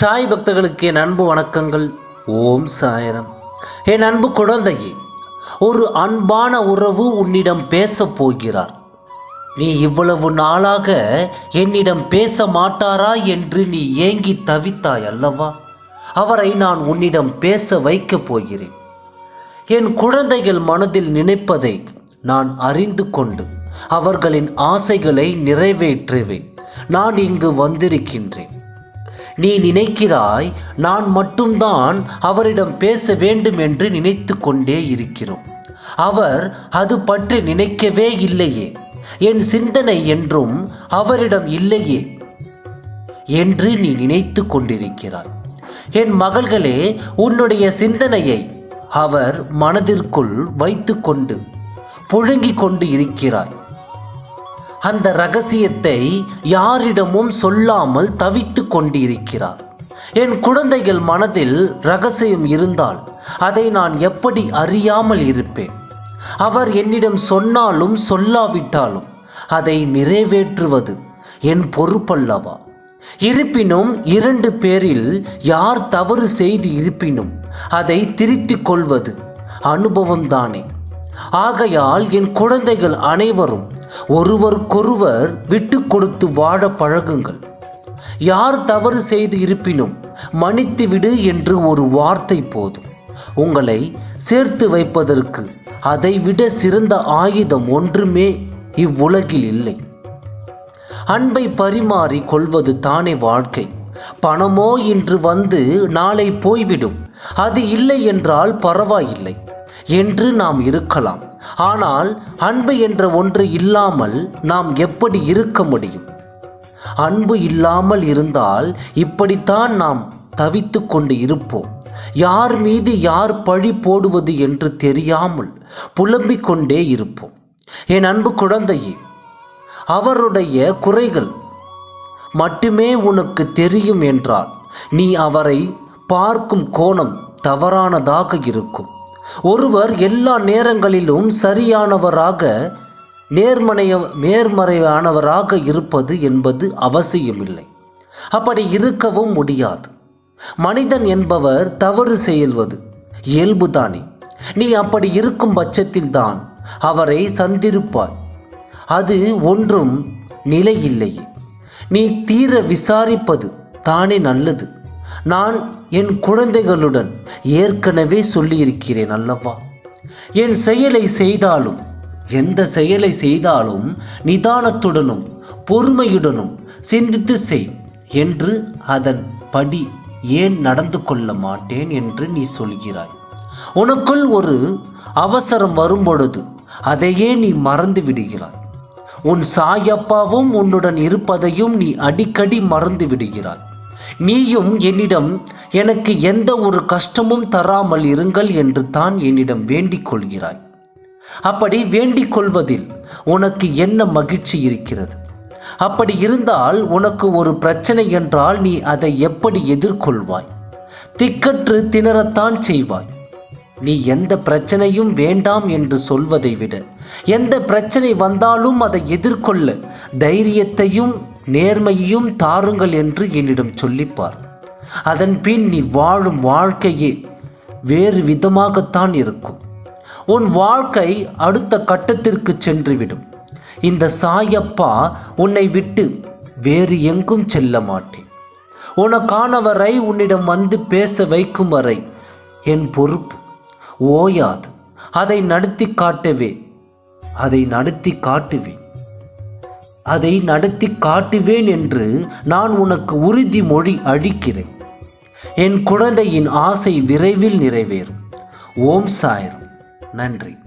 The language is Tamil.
சாய் பக்தர்களுக்கு என் அன்பு வணக்கங்கள். ஓம் சாயரம். என் அன்பு குழந்தையே ஒரு அன்பான உறவு உன்னிடம் பேசப் போகிறார். நீ இவ்வளவு நாளாக என்னிடம் பேச மாட்டாரா என்று நீ ஏங்கி தவித்தாய் அல்லவா? அவரை நான் உன்னிடம் பேச வைக்கப் போகிறேன். என் குழந்தைகள் மனதில் நினைப்பதை நான் அறிந்து கொண்டு அவர்களின் ஆசைகளை நிறைவேற்றுவேன். நான் இங்கு வந்திருக்கின்றேன். நீ நினைக்கிறாய் நான் மட்டும்தான் அவரிடம் பேச வேண்டும் என்று நினைத்து கொண்டே இருக்கிறோம். அவர் அது பற்றி நினைக்கவே இல்லையே. என் சிந்தனை என்றும் அவரிடம் இல்லையே என்று நீ நினைத்து கொண்டிருக்கிறாய் என் மகள்களே உன்னுடைய சிந்தனையை அவர் மனதிற்குள் வைத்துக்கொண்டு புழுங்கிக் கொண்டு இருக்கிறாய் அந்த ரகசியத்தை யாரிடமும் சொல்லாமல் தவித்து கொண்டிருக்கிறார். என் குழந்தைகள் மனதில் ரகசியம் இருந்தால் அதை நான் எப்படி அறியாமல் இருப்பேன்? அவர் என்னிடம் சொன்னாலும் சொல்லாவிட்டாலும் அதை நிறைவேற்றுவது என் பொறுப்பல்லவா? இருப்பினும் இரண்டு பேரில் யார் தவறு செய்து இருப்பினும் அதை திருத்திக் கொள்வது அனுபவம்தானே. ஆகையால் என் குழந்தைகள் அனைவரும் ஒருவருக்கொருவர் விட்டு கொடுத்து வாழ பழகுங்கள். யார் தவறு செய்து இருப்பினும் மன்னித்து விடு என்று ஒரு வார்த்தை போதும். உங்களை சேர்த்து வைப்பதற்கு அதைவிட சிறந்த ஆயுதம் ஒன்றுமே இவ்வுலகில் இல்லை. அன்பை பரிமாறி கொள்வது தானே வாழ்க்கை. பணமோ இன்று வந்து நாளை போய்விடும். அது இல்லை என்றால் பரவாயில்லை. என்று நாம் இருக்கலாம். ஆனால் அன்பு என்ற ஒன்று இல்லாமல் நாம் எப்படி இருக்க முடியும்? அன்பு இல்லாமல் இருந்தால் இப்படித்தான் நாம் தவித்து கொண்டு இருப்போம். யார் மீது யார் பழி போடுவது என்று தெரியாமல் புலம்பிக் கொண்டே இருப்போம். என் அன்பு குழந்தையே அவருடைய குறைகள் மட்டுமே உனக்கு தெரியும் என்றால் நீ அவரை பார்க்கும் கோணம் தவறானதாக இருக்கும். ஒருவர் எல்லா நேரங்களிலும் சரியானவராக நேர்மனைய நேர்மறையானவராக இருப்பது என்பது அவசியமில்லை. அப்படி இருக்கவும் முடியாது. மனிதன் என்பவர் தவறு செய்வது இயல்புதானே. நீ அப்படி இருக்கும் பட்சத்தில்தான் அவரை சந்திருப்பாய். அது ஒன்றும் நிலையில்லையே. நீ தீர விசாரிப்பது தானே நல்லது. நான் என் குழந்தைகளுடன் ஏற்கனவே சொல்லியிருக்கிறேன் அல்லவா? என் செயலை செய்தாலும் எந்த செயலை செய்தாலும் நிதானத்துடனும் பொறுமையுடனும் சிந்தித்து செய் என்று அதன் படி ஏன் நடந்து கொள்ள மாட்டேன் என்று நீ சொல்கிறாய். உனக்குள் ஒரு அவசரம் வரும்பொழுது அதையே நீ மறந்து விடுகிறாய். உன் சாயப்பாவும் உன்னுடன் இருப்பதையும் நீ அடிக்கடி மறந்து விடுகிறாய். நீயும் என்னிடம் எனக்கு எந்த ஒரு கஷ்டமும் தராமல் இருங்கள் என்று தான் என்னிடம் வேண்டிக் கொள்கிறாய். அப்படி வேண்டிக் கொள்வதில் உனக்கு என்ன மகிழ்ச்சி இருக்கிறது? அப்படி இருந்தால் உனக்கு ஒரு பிரச்சனை என்றால் நீ அதை எப்படி எதிர்கொள்வாய்? திக்கற்று திணறத்தான் செய்வாய். நீ எந்த பிரச்சனையும் வேண்டாம் என்று சொல்வதை விட எந்த பிரச்சனை வந்தாலும் அதை எதிர்கொள்ள தைரியத்தையும் நேர்மையையும் தாருங்கள் என்று என்னிடம் சொல்லிப்பார். அதன் பின் நீ வாழும் வாழ்க்கையே வேறு விதமாகத்தான் இருக்கும். உன் வாழ்க்கை அடுத்த கட்டத்திற்கு சென்றுவிடும். இந்த சாயப்பா உன்னை விட்டு வேறு எங்கும் செல்ல மாட்டேன். உனக்கானவரை உன்னிடம் வந்து பேச வைக்கும் வரை என் பொறுப்பு ஓயாது. அதை நடத்தி காட்டவே அதை நடத்தி காட்டுவேன். அதை நடத்தி காட்டுவேன் என்று நான் உனக்கு உறுதிமொழி அளிக்கிறேன். என் குழந்தையின் ஆசை விரைவில் நிறைவேறும். ஓம் சாயர் நன்றி.